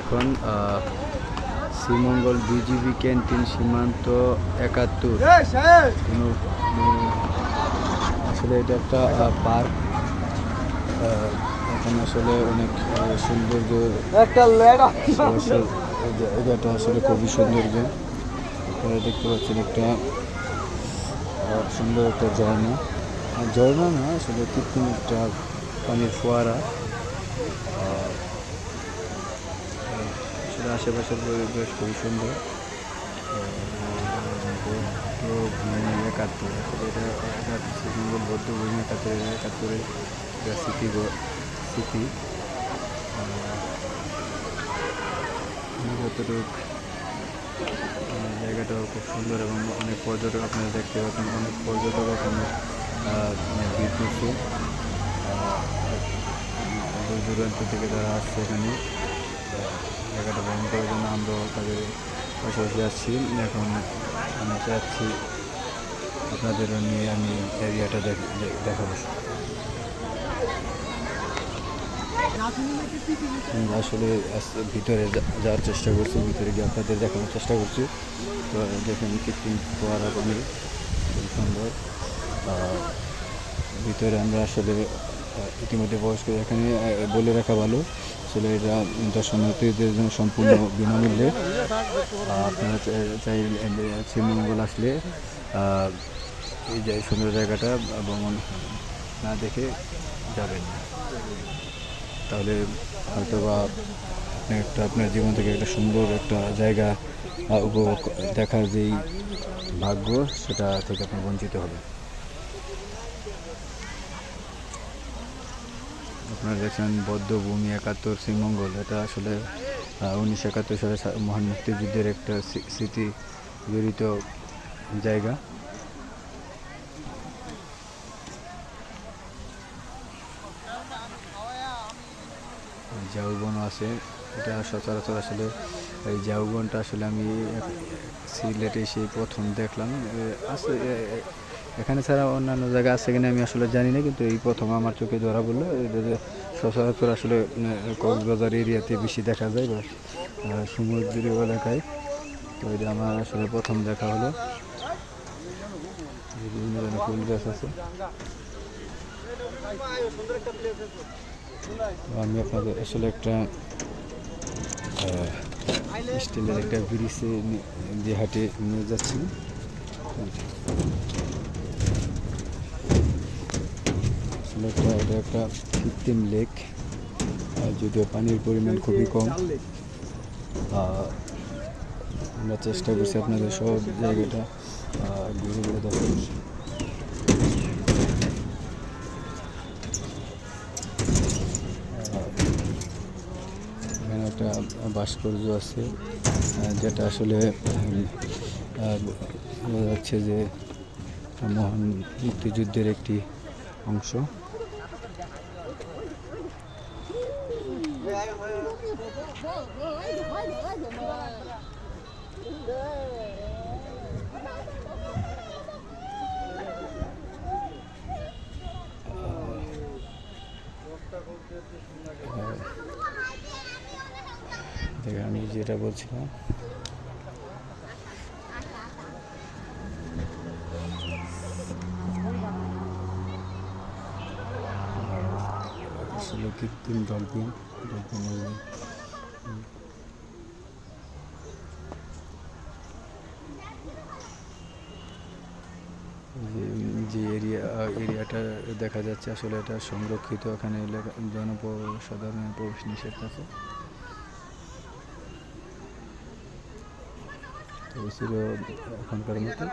এখন Sreemangal BGB canteen সীমান্ত একাত্তর। উম, আসলে এটা একটা পার্ক। এখানে আসলে অনেক সৌন্দর্য জায়গাটা আসলে খুবই সৌন্দর্য। আপনারা দেখতে পাচ্ছেন একটা সুন্দর একটা ঝর্ণা। আর ঝর্ণা না আসলে কৃত্রিম একটা পানির ফোয়ারা। আশেপাশের পরিবেশ খুবই সুন্দর। একাত্তর আসলে এটা এটা শ্রীমঙ্গল বৌদ্ধ ভূমি একাত্তরের যতটুকু জায়গাটাও খুব সুন্দর এবং অনেক পর্যটক আপনারা দেখতে পাচ্ছেন অনেক পর্যটক ওখানে করছে। আহ, দূর দূরান্ত থেকে তারা আসছে এখানে জায়গাটা ভ্রমণ করার জন্য আমরাও তাদের পাশাপাশি আসছি এখন আমি চাচ্ছি আপনাদেরও নিয়ে আমি এরিয়াটা দেখাবো। আসলে আস- ভিতরে যাওয়ার চেষ্টা করছি, ভিতরে গিয়ে আপনাদের দেখানোর চেষ্টা করছি। তো দেখেন কৃত্রিম ফোয়ারা পানি খুব সুন্দর। ভিতরে আমরা আসলে ইতিমধ্যে বয়স্ক, এখানে বলে রাখা ভালো। এটা দর্শনার্থীদের জন্য সম্পূর্ণ বিনামূল্যে। আপনারা চাই- শ্রীমঙ্গল আসলে এই যে সুন্দর জায়গাটা, ভ্রমণ না দেখে যাবেন তাহলে হয়তো বা একটা, আপনার জীবন থেকে একটা সুন্দর একটা জায়গা উপভোগ দেখার যেই ভাগ্য, সেটা থেকে আপনি বঞ্চিত হবেন আপনারা দেখছেন বদ্ধভূমি একাত্তর শ্রীমঙ্গল, এটা আসলে উনিশশো একাত্তর সালে মহান মুক্তিযুদ্ধের একটা স্মৃতি জড়িত জায়গা। ঝাউবন আছে, এটা সচরাচর আসলে, এই ঝাউবনটা আসলে আমি সিলেটে এসে প্রথম দেখলাম আছে এখানে ছাড়া অন্যান্য জায়গা আছে কিনা আমি আসলে জানি না, কিন্তু এই প্রথম আমার চোখে ধরা বলল সচরাচর আসলে কক্সবাজার এরিয়াতে বেশি দেখা যায় বা সমুদ্র এলাকায়। তো এটা আমার আসলে প্রথম দেখা হলো। বিভিন্ন ধরনের ফুল গাছ আছে। আমি আপনাদের আসলে একটা স্টিলের একটা ব্রিজে দিয়ে হাটে নিয়ে যাচ্ছি। এটা একটা কৃত্রিম লেক যদিও পানির পরিমাণ খুবই কম আমরা চেষ্টা করছি আপনাদের সব জায়গাটা ঘুরে দেখার। এখানে একটা ভাস্কর্য আছে যেটা আসলে বোঝা যাচ্ছে যে মহান মুক্তিযুদ্ধের একটি অংশ। আমি যেটা বলছিলাম। আসলে কৃত্রিম ডলফিন ডলফিন যে এরিয়া এরিয়াটা দেখা যাচ্ছে, আসলে এটা সংরক্ষিত, এখানে জনসাধারণের প্রবেশ নিষেধ আছে। ছিল এখনকার মতো।